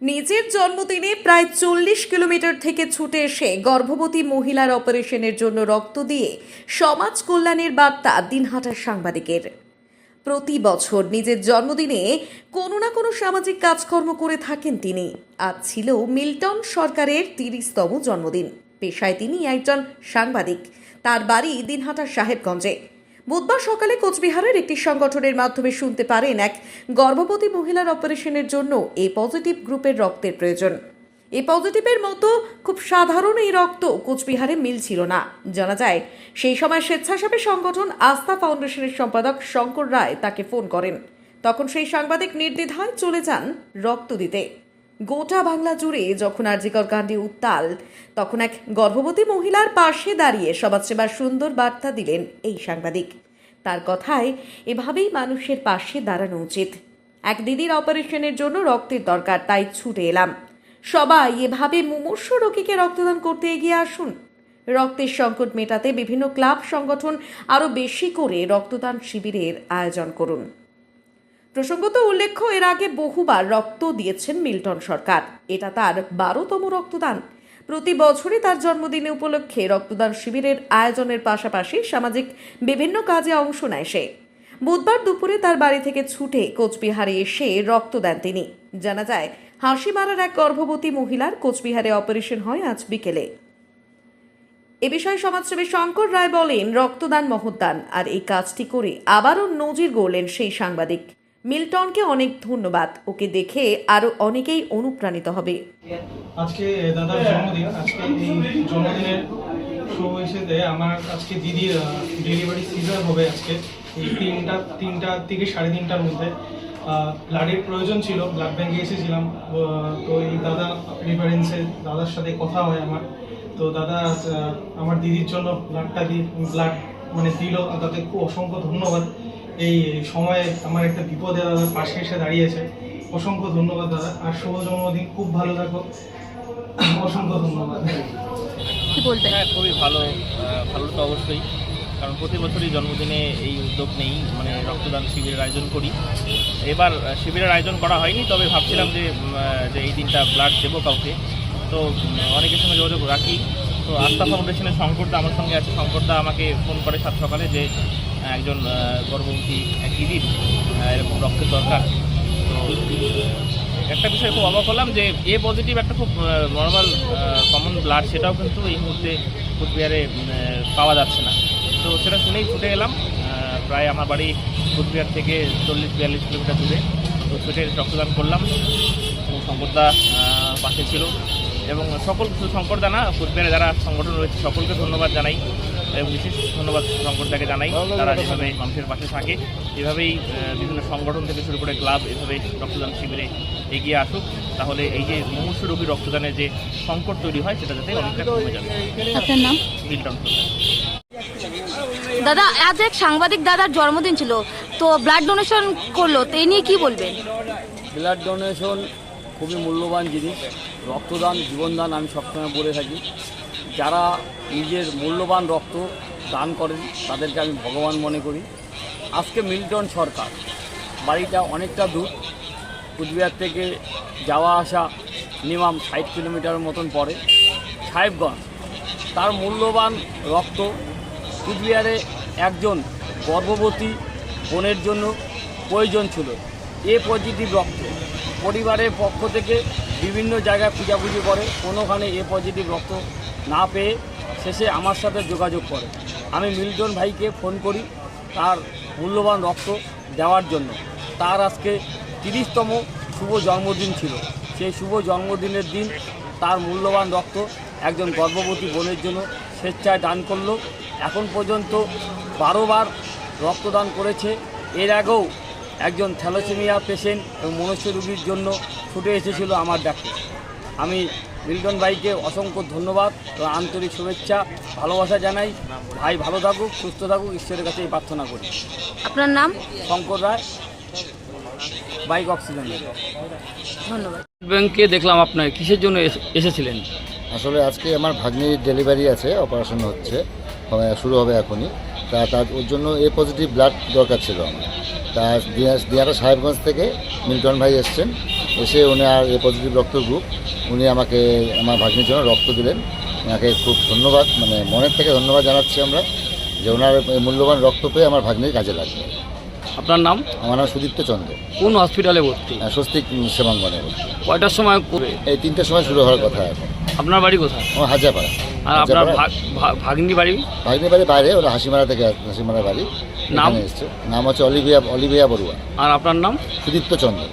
নিজের জন্মদিনে প্রায় চল্লিশ কিলোমিটার থেকে ছুটে এসে গর্ভবতী মহিলার অপারেশনের জন্য রক্ত দিয়ে সমাজ কল্যাণের বার্তা দিনহাটার সাংবাদিকের। প্রতি বছর নিজের জন্মদিনে কোনো না কোনো সামাজিক কাজকর্ম করে থাকেন তিনি। আজ ছিল মিল্টন সরকারের তিরিশতম জন্মদিন। পেশায় তিনি একজন সাংবাদিক। তার বাড়ি দিনহাটার সাহেবগঞ্জে। বুধবার সকালে কোচবিহারের একটি সংগঠনের মাধ্যমে শুনতে পারেন এক গর্ভবতী মহিলার অপারেশনের জন্য এ পজিটিভ গ্রুপের রক্তের প্রয়োজন। এ পজিটিভের মতো খুব সাধারণ এই রক্ত কোচবিহারে মিলছিল না। জানা যায়, সেই সময় স্বেচ্ছাসেবী সংগঠন আস্থা ফাউন্ডেশনের সম্পাদক শঙ্কর রায় তাকে ফোন করেন। তখন সেই সাংবাদিক নির্দ্বিধায় চলে যান রক্ত দিতে। গোটা বাংলা জুড়ে যখন আরজিকর কাণ্ডে উত্তাল, তখন এক গর্ভবতী মহিলার পাশে দাঁড়িয়ে সমাজসেবার সুন্দর বার্তা দিলেন এই সাংবাদিক। তার কথায় এভাবেই মানুষের পাশে দাঁড়ানো উচিত। এক দিদির অপারেশনের জন্য রক্তের দরকার, তাই ছুটে এলাম। সবাই এভাবে মুমূর্ষ রোগীকে রক্তদান করতে এগিয়ে আসুন। রক্তের সংকট মেটাতে বিভিন্ন ক্লাব সংগঠন আরও বেশি করে রক্তদান শিবিরের আয়োজন করুন। প্রসঙ্গত উল্লেখ্য, এর আগে বহুবার রক্ত দিয়েছেন মিল্টন সরকার। এটা তার বারোতম রক্তদান। প্রতি বছরই তার জন্মদিনে উপলক্ষে রক্তদান শিবিরের আয়োজনের পাশাপাশি সামাজিক বিভিন্ন কাজে অংশ নেয় সে। বুধবার দুপুরে তার বাড়ি থেকে ছুটে কোচবিহারে এসে রক্ত দেন তিনি। জানা যায়, হাসি মারার এক গর্ভবতী মহিলার কোচবিহারে অপারেশন হয় আজ বিকেলে। এ বিষয়ে সমাজসেবী শঙ্কর রায় বলেন, রক্তদান মহদান আর এই কাজটি করে আবারও নজির গড়লেন সেই সাংবাদিক। মিল্টনকে অনেক ধন্যবাদ। ওকে দেখে আরও অনেকেই অনুপ্রাণিত হবে। আজকে দাদার জন্মদিন। আজকে এই জন্মদিনের শুভ হিসেবে আমার আজকে দিদির ডেলিভারি সিজার হবে আজকে। এই তিনটা তিনটা থেকে সাড়ে তিনটার মধ্যে। ব্লাডের প্রয়োজন ছিল ব্লাড ব্যাঙ্কে এসেছিলাম। তো এই দাদা রেফারেন্সে দাদার সাথে কথা হয় আমার। তো দাদা আমার দিদির জন্য ব্লাডটা দিয়ে ব্লাড মানে দিল। তাতে খুব অসংখ্য ধন্যবাদ। এই সময়ে আমার একটা বিপদে দাদার পাশে এসে দাঁড়িয়েছে অসংখ্য ধন্যবাদ দাদা। আর শুভ জন্মদিন। খুব ভালো থাকো। অসংখ্য ধন্যবাদ। কি বলবেন হ্যাঁ খুবই ভালো। ভালো তো অবশ্যই। কারণ প্রতি বছরই জন্মদিনে এই উদ্যোগ নেই। মানে রক্তদান শিবিরের আয়োজন করি। এবার শিবিরের আয়োজন করা হয়নি তবে ভাবছিলাম যে যে এই দিনটা ব্লাড দেবো কাউকে। তো অনেকের সঙ্গে যোগাযোগ রাখি। তো আস্থা ফাউন্ডেশনের শঙ্করদা আমার সঙ্গে আছে। শঙ্করদা আমাকে ফোন করে সাত সকালে যে একজন গর্ভবতী এক দিদির এরকম রক্তের দরকার। তো একটা বিষয়ে খুব অবাক হলাম যে এ পজিটিভ একটা খুব নর্মাল কমন ব্লাড সেটাও কিন্তু এই মুহূর্তে কুচবিহারে পাওয়া যাচ্ছে না। তো সেটা শুনেই ছুটে এলাম। প্রায় আমার বাড়ি কুচবিহার থেকে চল্লিশ বিয়াল্লিশ কিলোমিটার দূরে। তো ছুটে রক্তদান করলাম। এবং আহ, পাশে ছিল। এবং সকল শুধু শঙ্করদা না কুচবিহারে যারা সংগঠন রয়েছে সকলকে ধন্যবাদ জানাই এবং বিশেষ ধন্যবাদ শঙ্করদাকে জানাই। তারা যেভাবে মানুষের পাশে থাকে এভাবেই বিভিন্ন সংগঠন থেকে শুরু করে ক্লাব এভাবে রক্তদান শিবিরে এগিয়ে আসুক। তাহলে এই যে মুমূর্ষ রোগী রক্তদানের যে সংকট তৈরি হয় সেটা যাতে অনেকটা কমে যাবে আপনার নাম? মিল্টন দাদা আজ এক সাংবাদিক দাদার জন্মদিন ছিল তো ব্লাড ডোনেশন করল তো এই নিয়ে কি বলবেন? ব্লাড ডোনেশন খুবই মূল্যবান জিনিস। রক্তদান, জীবনদান আমি সবসময় বলে থাকি। যারা নিজের মূল্যবান রক্ত দান করেন, তাদেরকে আমি ভগবান মনে করি। আজকে মিল্টন সরকার, বাড়িটা অনেকটা দূর। কুচবিহার থেকে যাওয়া আসা মিনিমাম ষাট কিলোমিটার মতন পড়ে। সাহেবগঞ্জ, তার মূল্যবান রক্ত কুচবিহারে একজন গর্ভবতী বোনের জন্য প্রয়োজন ছিল। এ পজিটিভ রক্ত। পরিবারের পক্ষ থেকে বিভিন্ন জায়গায় পূজাপুজি করে, কোনোখানে এ পজিটিভ রক্ত না পেয়ে শেষে আমার সাথে যোগাযোগ করে। আমি মিল্টন ভাইকে ফোন করি তার মূল্যবান রক্ত দেওয়ার জন্য। তার আজকে তিরিশতম শুভ জন্মদিন ছিল। সেই শুভ জন্মদিনের দিন তার মূল্যবান রক্ত একজন গর্ভবতী বোনের জন্য স্বেচ্ছায় দান করল। এখন পর্যন্ত বারোবার রক্তদান করেছে। এর আগেও একজন থ্যালোসেমিয়া পেশেন্ট এবং মনুষ্য রোগীর জন্য ছুটে এসেছিল আমার ডাকে। আমি মিল্টন ভাইকে অসংখ্য ধন্যবাদ এবং আন্তরিক শুভেচ্ছা ভালোবাসা জানাই। ভাই ভালো থাকুক সুস্থ থাকুক ঈশ্বরের কাছে এই প্রার্থনা করি। আপনার নাম? শঙ্কর রায় বাইক অক্সিজেন ধন্যবাদ। ব্যাংকে দেখলাম আপনার কিসের জন্য এসেছিলেন? আসলে আজকে আমার ভাগ্নির ডেলিভারি আছে অপারেশন হচ্ছে শুরু হবে এখনই। তা তার ওর জন্য এ পজিটিভ ব্লাড দরকার ছিল আমার। তা দিয়া- দিয়ারা সাহেবগঞ্জ থেকে মিল্টন ভাই এসছেন। এসে উনি আর এ পজিটিভ রক্ত গ্রুপ উনি আমাকে আমার ভাগ্নির জন্য রক্ত দিলেন। ওনাকে খুব ধন্যবাদ মানে মনের থেকে ধন্যবাদ জানাচ্ছি আমরা যে ওনার মূল্যবান রক্ত পেয়ে আমার ভাগ্নির কাজে লাগবে আপনার নাম? আমার নাম সুদীপ্ত চন্দ্র। কোন হসপিটালে ভর্তি? আহ, স্বস্তিক সেবাঙ্গনে ভর্তি। কয়টার সময় এই তিনটের সময় শুরু হওয়ার কথা এখন আপনার বাড়ি কোথায়? আমার হাজাপাড়া আর আপনার ভাগ- ভা- ভাগ্নি বাড়ি? ভাগ্নি বাড়ি বাইরে ওরা হাসিমারা থেকে হাসিমারা বাড়ি। নাম? এসছে। নাম হচ্ছে অলিভিয়া অলিভিয়া বড়ুয়া। আর আপনার নাম? সুদীপ্ত চন্দ্র।